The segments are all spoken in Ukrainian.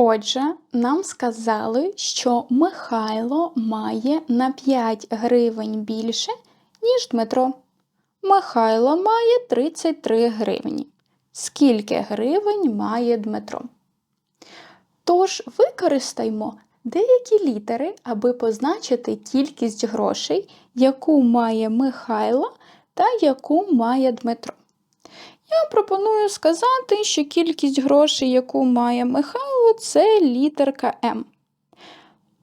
Отже, нам сказали, що Михайло має на 5 гривень більше, ніж Дмитро. Михайло має 33 гривні. Скільки гривень має Дмитро? Тож використаймо деякі літери, аби позначити кількість грошей, яку має Михайло та яку має Дмитро. Я пропоную сказати, що кількість грошей, яку має Михайло, це літерка М.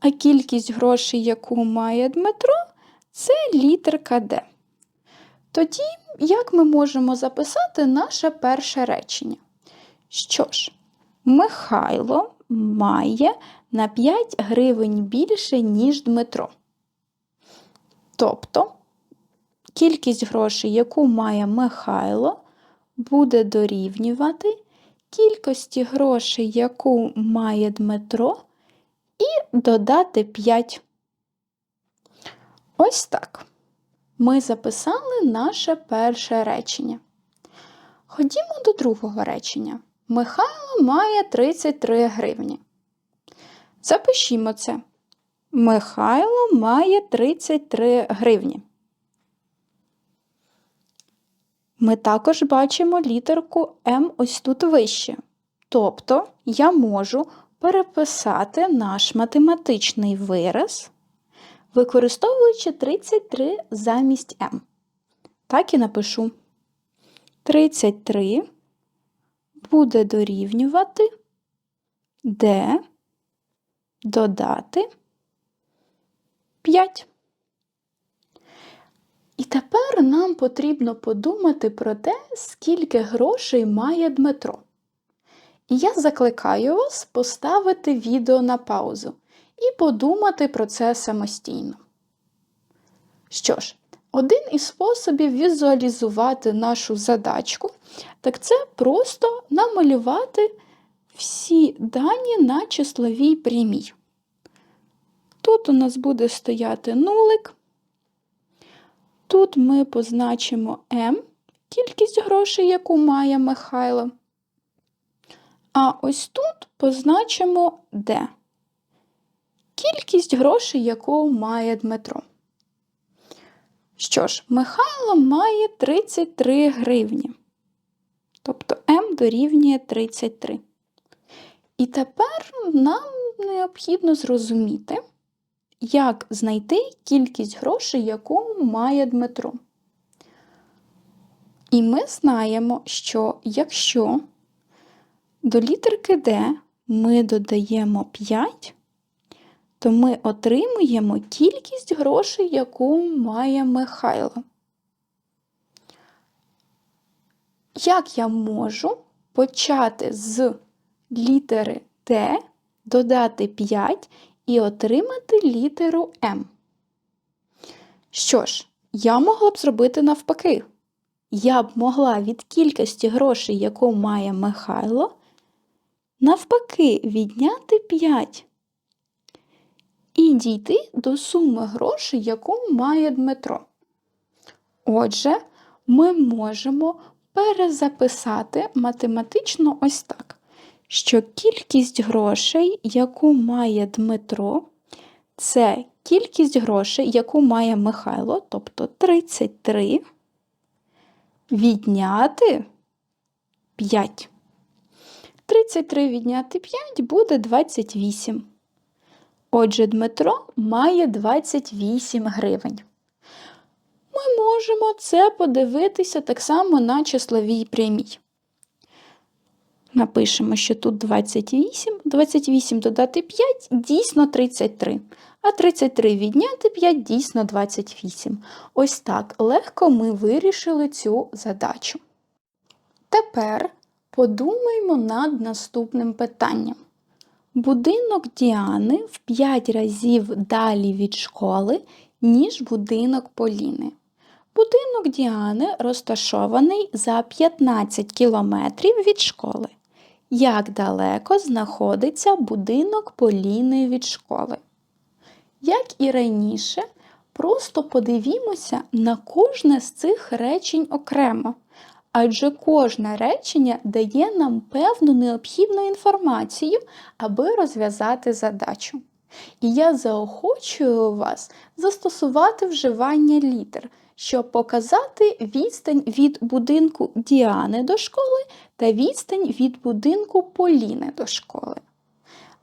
А кількість грошей, яку має Дмитро, це літерка Д. Тоді, як ми можемо записати наше перше речення? Що ж, Михайло має на 5 гривень більше, ніж Дмитро. Тобто, кількість грошей, яку має Михайло, буде дорівнювати кількості грошей, яку має Дмитро, і додати 5. Ось так. Ми записали наше перше речення. Ходімо до другого речення. Михайло має 33 гривні. Запишімо це. Михайло має 33 гривні. Ми також бачимо літерку М ось тут вище. Тобто я можу переписати наш математичний вираз, використовуючи 33 замість М. Так і напишу. 33 буде дорівнювати Д додати 5. І тепер нам потрібно подумати про те, скільки грошей має Дмитро. І я закликаю вас поставити відео на паузу і подумати про це самостійно. Що ж, один із способів візуалізувати нашу задачку, так це просто намалювати всі дані на числовій прямій. Тут у нас буде стояти нулик. Тут ми позначимо М, кількість грошей, яку має Михайло. А ось тут позначимо Д. Кількість грошей, яку має Дмитро. Що ж, Михайло має 33 гривні. Тобто М дорівнює 33. І тепер нам необхідно зрозуміти, як знайти кількість грошей, яку має Дмитро. І ми знаємо, що якщо до літерки Д ми додаємо 5, то ми отримуємо кількість грошей, яку має Михайло. Як я можу почати з літери Т, додати 5 і отримати літеру М? Що ж, я могла б зробити навпаки. Я б могла від кількості грошей, яку має Михайло, навпаки, відняти 5 і дійти до суми грошей, яку має Дмитро. Отже, ми можемо перезаписати математично ось так, що кількість грошей, яку має Дмитро, це кількість грошей, яку має Михайло, тобто 33, відняти 5. 33 відняти 5 буде 28. Отже, Дмитро має 28 гривень. Ми можемо це подивитися так само на числовій прямій. Напишемо, що тут 28, 28 додати 5 дійсно 33. А 33 відняти 5 дійсно 28. Ось так легко ми вирішили цю задачу. Тепер подумаймо над наступним питанням. Будинок Діани в 5 разів далі від школи, ніж будинок Поліни. Будинок Діани розташований за 15 кілометрів від школи. Як далеко знаходиться будинок Поліни від школи? Як і раніше, просто подивімося на кожне з цих речень окремо, Адже кожне речення дає нам певну необхідну інформацію, аби розв'язати задачу. І я заохочую вас застосувати вживання літер, щоб показати відстань від будинку Діани до школи та відстань від будинку Поліни до школи.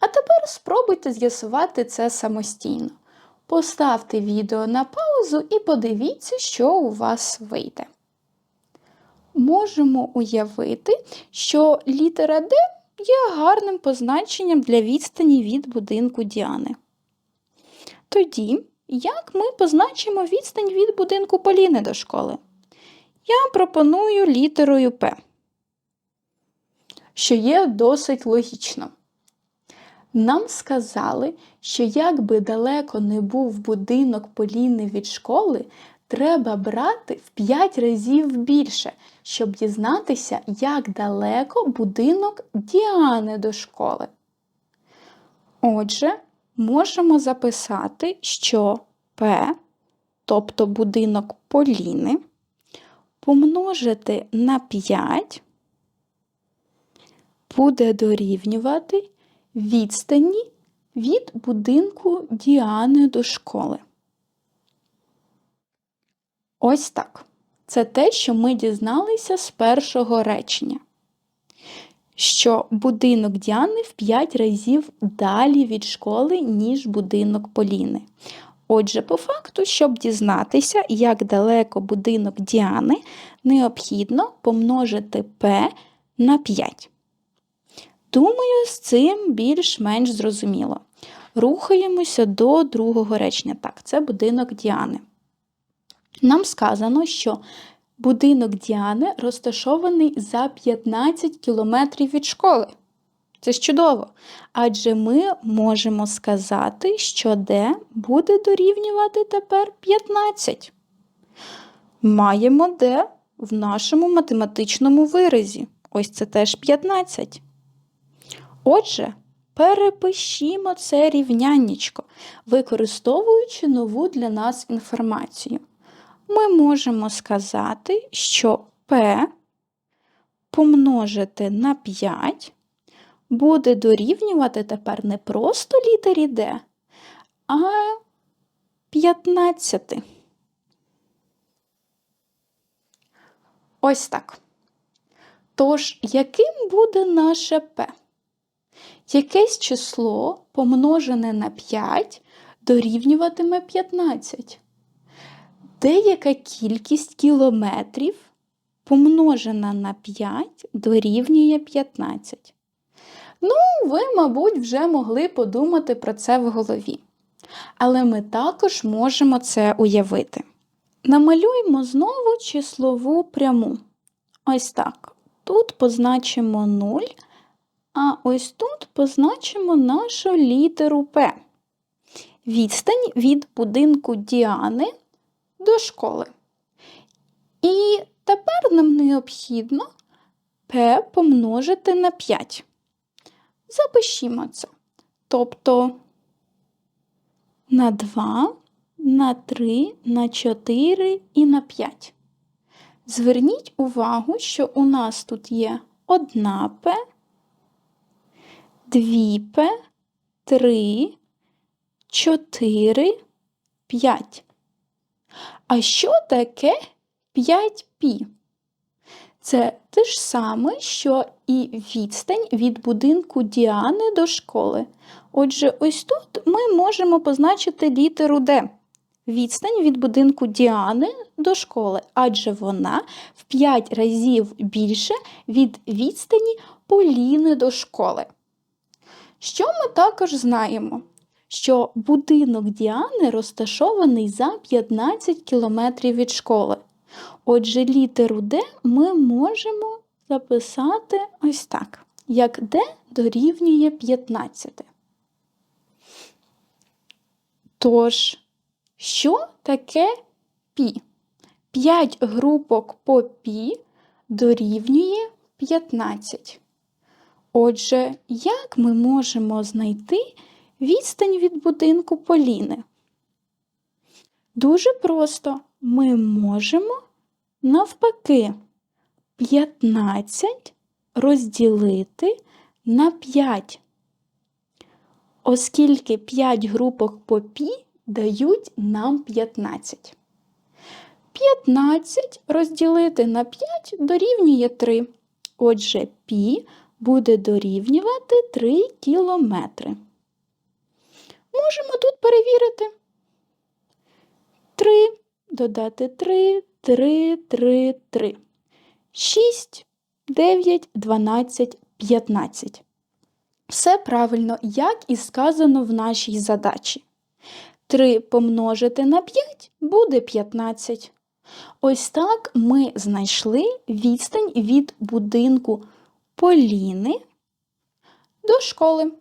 А тепер спробуйте з'ясувати це самостійно. Поставте відео на паузу і подивіться, що у вас вийде. Можемо уявити, що літера Д є гарним позначенням для відстані від будинку Діани. Тоді, як ми позначимо відстань від будинку Поліни до школи? Я пропоную літерою П, що є досить логічно. Нам сказали, що як би далеко не був будинок Поліни від школи, треба брати в 5 разів більше, щоб дізнатися, як далеко будинок Діани до школи. Отже, можемо записати, що П, тобто будинок Поліни, помножити на 5 буде дорівнювати відстані від будинку Діани до школи. Ось так. Це те, що ми дізналися з першого речення. Що будинок Діани в 5 разів далі від школи, ніж будинок Поліни. Отже, по факту, щоб дізнатися, як далеко будинок Діани, необхідно помножити P на 5. Думаю, з цим більш-менш зрозуміло. Рухаємося до другого речення. Так, це будинок Діани. Нам сказано, що будинок Діани розташований за 15 кілометрів від школи. Це ж чудово. Адже ми можемо сказати, що Д буде дорівнювати тепер 15. Маємо Д в нашому математичному виразі. Ось це теж 15. Отже, перепишімо це рівняннячко, використовуючи нову для нас інформацію. Ми можемо сказати, що P помножити на 5 буде дорівнювати тепер не просто літері D, а 15. Ось так. Тож, яким буде наше P? Якесь число помножене на 5 дорівнюватиме 15. Деяка кількість кілометрів помножена на 5 дорівнює 15. Ну, ви, мабуть, вже могли подумати про це в голові. Але ми також можемо це уявити. Намалюємо знову числову пряму. Ось так. Тут позначимо 0, а ось тут позначимо нашу літеру П. Відстань від будинку Діани до школи. І тепер нам необхідно П помножити на 5. Запишімо це. Тобто на 2, на 3, на 4 і на 5. Зверніть увагу, що у нас тут є одна П, дві П, три, чотири, п'ять. А що таке 5 пі? Це те ж саме, що і відстань від будинку Діани до школи. Отже, ось тут ми можемо позначити літеру Д. Відстань від будинку Діани до школи, адже вона в 5 разів більше від відстані Поліни до школи. Що ми також знаємо? Що будинок Діани розташований за 15 кілометрів від школи. Отже, літеру Д ми можемо записати ось так, як Д дорівнює 15. Тож, що таке пі? 5 групок по пі дорівнює 15. Отже, як ми можемо знайти відстань від будинку Поліни? Дуже просто ми можемо навпаки 15 розділити на 5. Оскільки 5 групок по пі дають нам 15. 15 розділити на 5 дорівнює 3. Отже, пі буде дорівнювати 3 кілометри. Можемо тут перевірити. 3 додати 3, 3, 3, 3. 6, 9, 12, 15. Все правильно, як і сказано в нашій задачі. 3 помножити на 5 буде 15. Ось так ми знайшли відстань від будинку Поліни до школи.